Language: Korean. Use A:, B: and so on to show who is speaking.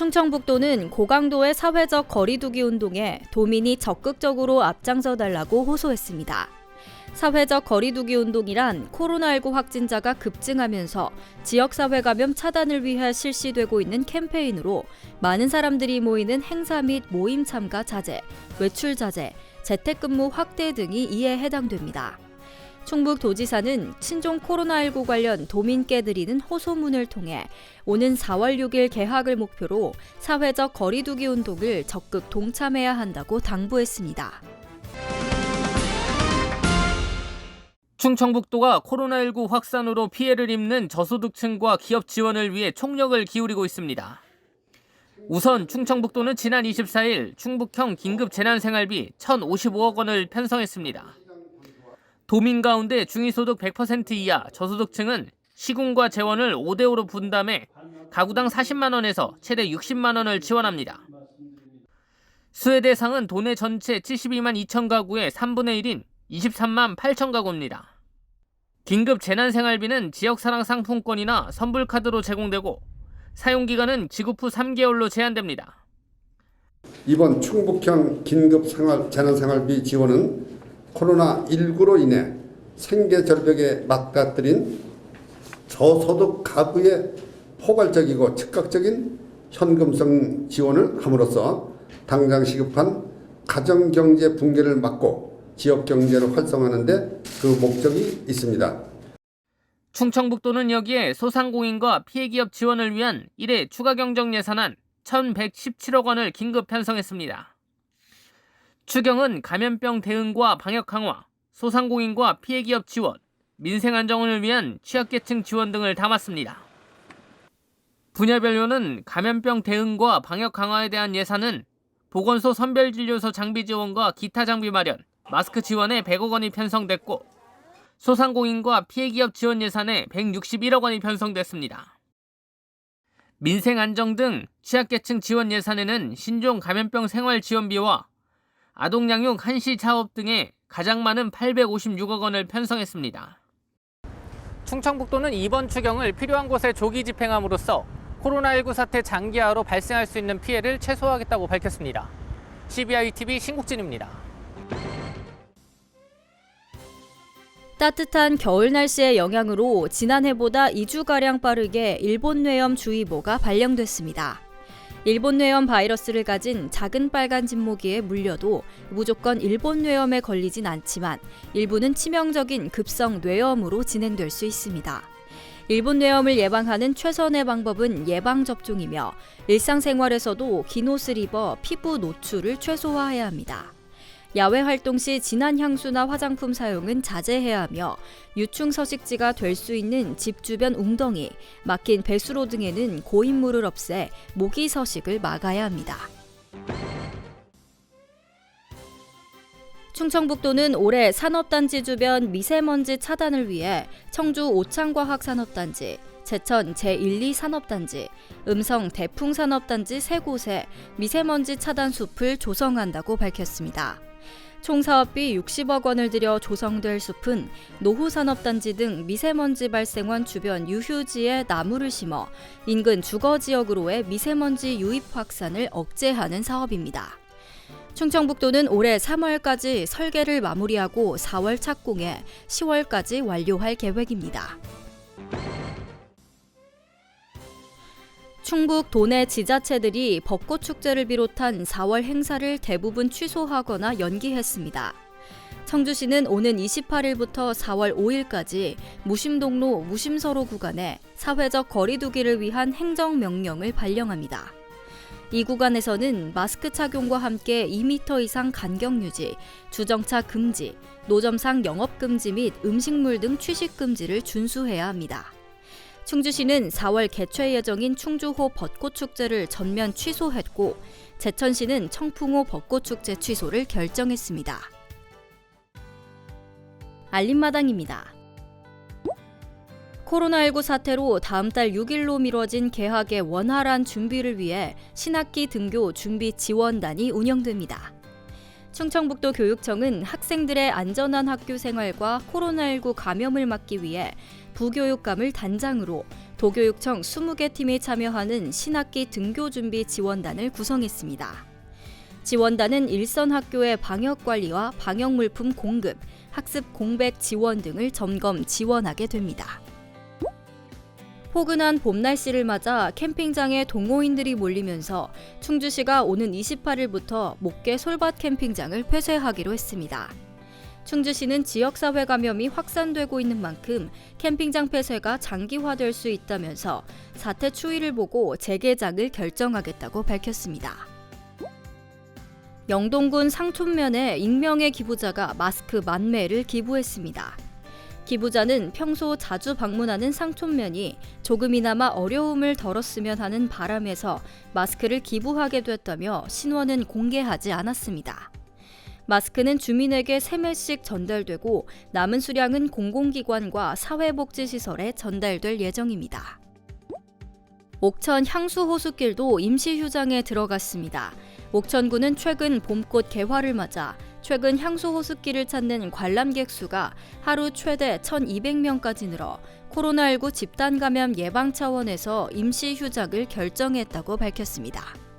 A: 충청북도는 고강도의 사회적 거리두기 운동에 도민이 적극적으로 앞장서 달라고 호소했습니다. 사회적 거리두기 운동이란 코로나19 확진자가 급증하면서 지역사회 감염 차단을 위해 실시되고 있는 캠페인으로 많은 사람들이 모이는 행사 및 모임 참가 자제, 외출 자제, 재택근무 확대 등이 이에 해당됩니다. 충북도지사는 친종 코로나19 관련 도민께 드리는 호소문을 통해 오는 4월 6일 개학을 목표로 사회적 거리두기 운동을 적극 동참해야 한다고 당부했습니다.
B: 충청북도가 코로나19 확산으로 피해를 입는 저소득층과 기업 지원을 위해 총력을 기울이고 있습니다. 우선 충청북도는 지난 24일 충북형 긴급 재난생활비 1,055억 원을 편성했습니다. 도민 가운데 중위소득 100% 이하 저소득층은 시군과 재원을 5대5로 분담해 가구당 40만 원에서 최대 60만 원을 지원합니다. 수혜 대상은 도내 전체 72만 2천 가구의 3분의 1인 23만 8천 가구입니다. 긴급 재난생활비는 지역사랑 상품권이나 선불카드로 제공되고 사용기간은 지급 후 3개월로 제한됩니다.
C: 이번 충북형 긴급 생활 재난생활비 지원은 코로나19로 인해 생계 절벽에 맞닥뜨린 저소득 가구의 포괄적이고 즉각적인 현금성 지원을 함으로써 당장 시급한 가정경제 붕괴를 막고 지역 경제를 활성화하는 데 그 목적이 있습니다.
B: 충청북도는 여기에 소상공인과 피해기업 지원을 위한 1회 추가 경정 예산안 1,117억 원을 긴급 편성했습니다. 추경은 감염병 대응과 방역 강화, 소상공인과 피해 기업 지원, 민생 안정을 위한 취약계층 지원 등을 담았습니다. 분야별로는 감염병 대응과 방역 강화에 대한 예산은 보건소 선별진료소 장비 지원과 기타 장비 마련, 마스크 지원에 100억 원이 편성됐고 소상공인과 피해 기업 지원 예산에 161억 원이 편성됐습니다. 민생 안정 등 취약계층 지원 예산에는 신종 감염병 생활 지원비와 아동 양육 한시 사업 등에 가장 많은 856억 원을 편성했습니다. 충청북도는 이번 추경을 필요한 곳에 조기 집행함으로써 코로나19 사태 장기화로 발생할 수 있는 피해를 최소화하겠다고 밝혔습니다. CBI TV 신국진입니다.
A: 따뜻한 겨울 날씨의 영향으로 지난해보다 2주가량 빠르게 일본 뇌염 주의보가 발령됐습니다. 일본 뇌염 바이러스를 가진 작은 빨간 진모기에 물려도 무조건 일본 뇌염에 걸리진 않지만 일부는 치명적인 급성 뇌염으로 진행될 수 있습니다. 일본 뇌염을 예방하는 최선의 방법은 예방 접종이며 일상생활에서도 긴 옷을 입어 피부 노출을 최소화해야 합니다. 야외 활동 시 진한 향수나 화장품 사용은 자제해야 하며 유충 서식지가 될 수 있는 집 주변 웅덩이, 막힌 배수로 등에는 고인물을 없애 모기 서식을 막아야 합니다. 충청북도는 올해 산업단지 주변 미세먼지 차단을 위해 청주 오창과학산업단지, 제천 제1, 2 산업단지, 음성 대풍산업단지 세 곳에 미세먼지 차단 숲을 조성한다고 밝혔습니다. 총 사업비 60억 원을 들여 조성될 숲은 노후산업단지 등 미세먼지 발생원 주변 유휴지에 나무를 심어 인근 주거 지역으로의 미세먼지 유입 확산을 억제하는 사업입니다. 충청북도는 올해 3월까지 설계를 마무리하고 4월 착공해 10월까지 완료할 계획입니다. 충북 도내 지자체들이 벚꽃 축제를 비롯한 4월 행사를 대부분 취소하거나 연기했습니다. 청주시는 오는 28일부터 4월 5일까지 무심동로 무심서로 구간에 사회적 거리두기를 위한 행정명령을 발령합니다. 이 구간에서는 마스크 착용과 함께 2m 이상 간격 유지, 주정차 금지, 노점상 영업 금지 및 음식물 등 취식 금지를 준수해야 합니다. 충주시는 4월 개최 예정인 충주호 벚꽃축제를 전면 취소했고 제천시는 청풍호 벚꽃축제 취소를 결정했습니다. 알림마당입니다. 코로나19 사태로 다음 달 6일로 미뤄진 개학의 원활한 준비를 위해 신학기 등교 준비 지원단이 운영됩니다. 충청북도 교육청은 학생들의 안전한 학교 생활과 코로나19 감염을 막기 위해 부교육감을 단장으로 도교육청 20개 팀이 참여하는 신학기 등교 준비 지원단을 구성했습니다. 지원단은 일선 학교의 방역 관리와 방역 물품 공급, 학습 공백 지원 등을 점검 지원하게 됩니다. 포근한 봄 날씨를 맞아 캠핑장에 동호인들이 몰리면서 충주시가 오는 28일부터 목계 솔밭 캠핑장을 폐쇄하기로 했습니다. 충주시는 지역사회 감염이 확산되고 있는 만큼 캠핑장 폐쇄가 장기화될 수 있다면서 사태 추이를 보고 재개장을 결정하겠다고 밝혔습니다. 영동군 상촌면에 익명의 기부자가 마스크 만매를 기부했습니다. 기부자는 평소 자주 방문하는 상촌면이 조금이나마 어려움을 덜었으면 하는 바람에서 마스크를 기부하게 됐다며 신원은 공개하지 않았습니다. 마스크는 주민에게 3매씩 전달되고 남은 수량은 공공기관과 사회복지시설에 전달될 예정입니다. 옥천 향수호수길도 임시휴장에 들어갔습니다. 옥천구는 최근 봄꽃 개화를 맞아 최근 향수호수길을 찾는 관람객 수가 하루 최대 1,200명까지 늘어 코로나19 집단 감염 예방 차원에서 임시 휴작을 결정했다고 밝혔습니다.